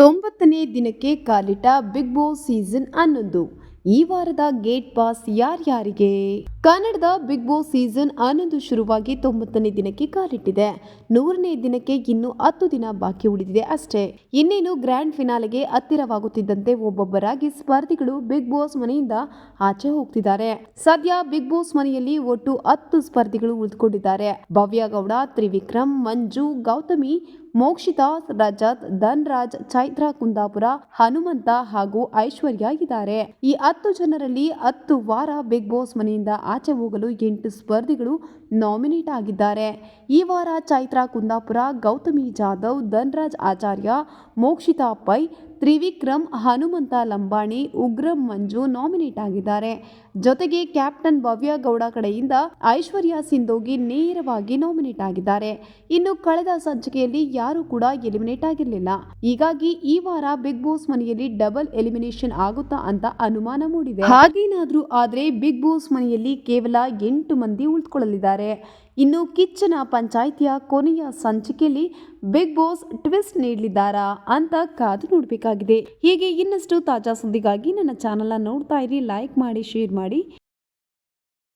ತೊಂಬತ್ತನೇ ದಿನಕ್ಕೆ ಕಾಲಿಟ big boss season ಹನ್ನೊಂದು. ಈ ವಾರದ ಗೇಟ್ ಪಾಸ್ ಯಾರ್ಯಾರಿಗೆ? ಕನ್ನಡದ ಬಿಗ್ ಬಾಸ್ ಸೀಸನ್ ಹನ್ನೊಂದು ಶುರುವಾಗಿ ತೊಂಬತ್ತನೇ ದಿನಕ್ಕೆ ಕಾಲಿಟ್ಟಿದೆ. ನೂರನೇ ದಿನಕ್ಕೆ ಇನ್ನು ಹತ್ತು ದಿನ ಬಾಕಿ ಉಳಿದಿದೆ ಅಷ್ಟೇ. ಇನ್ನೇನು ಗ್ರ್ಯಾಂಡ್ ಫಿನಾಲೆಗೆ ಹತ್ತಿರವಾಗುತ್ತಿದ್ದಂತೆ ಒಬ್ಬೊಬ್ಬರಾಗಿ ಸ್ಪರ್ಧಿಗಳು ಬಿಗ್ ಬಾಸ್ ಮನೆಯಿಂದ ಆಚೆ ಹೋಗ್ತಿದ್ದಾರೆ. ಸದ್ಯ ಬಿಗ್ ಬಾಸ್ ಮನೆಯಲ್ಲಿ ಒಟ್ಟು ಹತ್ತು ಸ್ಪರ್ಧಿಗಳು ಉಳಿದುಕೊಂಡಿದ್ದಾರೆ. ಭವ್ಯ ಗೌಡ, ತ್ರಿವಿಕ್ರಮ್, ಮಂಜು, ಗೌತಮಿ ಮೋಕ್ಷಿತಾ ರಜತ್, ಧನ್ರಾಜ್, ಚೈತ್ರ ಕುಂದಾಪುರ, ಹನುಮಂತ ಹಾಗೂ ಐಶ್ವರ್ಯ ಇದ್ದಾರೆ. ಈ ಹತ್ತು ಜನರಲ್ಲಿ ಹತ್ತು ವಾರ ಬಿಗ್ ಬಾಸ್ ಮನೆಯಿಂದ ಆಚೆ ಹೋಗಲು ಎಂಟು ಸ್ಪರ್ಧಿಗಳು ನಾಮಿನೇಟ್ ಆಗಿದ್ದಾರೆ. ಈ ವಾರ ಚೈತ್ರ ಕುಂದಾಪುರ, ಗೌತಮಿ ಜಾಧವ್, ಧನ್ರಾಜ್ ಆಚಾರ್ಯ, ಮೋಕ್ಷಿತಾ ಪೈ ತ್ರಿವಿಕ್ರಮ್, ಹನುಮಂತ ಲಂಬಾಣಿ, ಉಗ್ರಂ ಮಂಜು ನಾಮಿನೇಟ್ ಆಗಿದ್ದಾರೆ. ಜೊತೆಗೆ ಕ್ಯಾಪ್ಟನ್ ಭವ್ಯ ಗೌಡ ಕಡೆಯಿಂದ ಐಶ್ವರ್ಯ ಸಿಂಧೋಗಿ ನೇರವಾಗಿ ನಾಮಿನೇಟ್ ಆಗಿದ್ದಾರೆ. ಇನ್ನು ಕಳೆದ ಸಂಚಿಕೆಯಲ್ಲಿ ಯಾರು ಕೂಡ ಎಲಿಮಿನೇಟ್ ಆಗಿರಲಿಲ್ಲ. ಹೀಗಾಗಿ ಈ ವಾರ ಬಿಗ್ ಬಾಸ್ ಮನೆಯಲ್ಲಿ ಡಬಲ್ ಎಲಿಮಿನೇಷನ್ ಆಗುತ್ತಾ ಅಂತ ಅನುಮಾನ ಮೂಡಿದೆ. ಹಾಗೇನಾದ್ರೂ ಆದ್ರೆ ಬಿಗ್ ಬಾಸ್ ಮನೆಯಲ್ಲಿ ಕೇವಲ ಎಂಟು ಮಂದಿ ಉಳಿದುಕೊಳ್ಳಲಿದ್ದಾರೆ ಇನ್ನು ಕಿಚ್ಚನ ಪಂಚಾಯಿತಿಯ ಕೊನೆಯ ಸಂಚಿಕೆಯಲ್ಲಿ ಬಿಗ್ ಬಾಸ್ ಟ್ವಿಸ್ಟ್ ನೀಡಲಿದ್ದಾರಾ ಅಂತ ಕಾದು ನೋಡಬೇಕಾಗಿದೆ. ಹೀಗೆ ಇನ್ನಷ್ಟು ತಾಜಾ ಸುದ್ದಿಗಾಗಿ ನನ್ನ ಚಾನಲ್ನ ನೋಡ್ತಾ ಇರಿ ಲೈಕ್ ಮಾಡಿ ಶೇರ್ ಮಾಡಿ.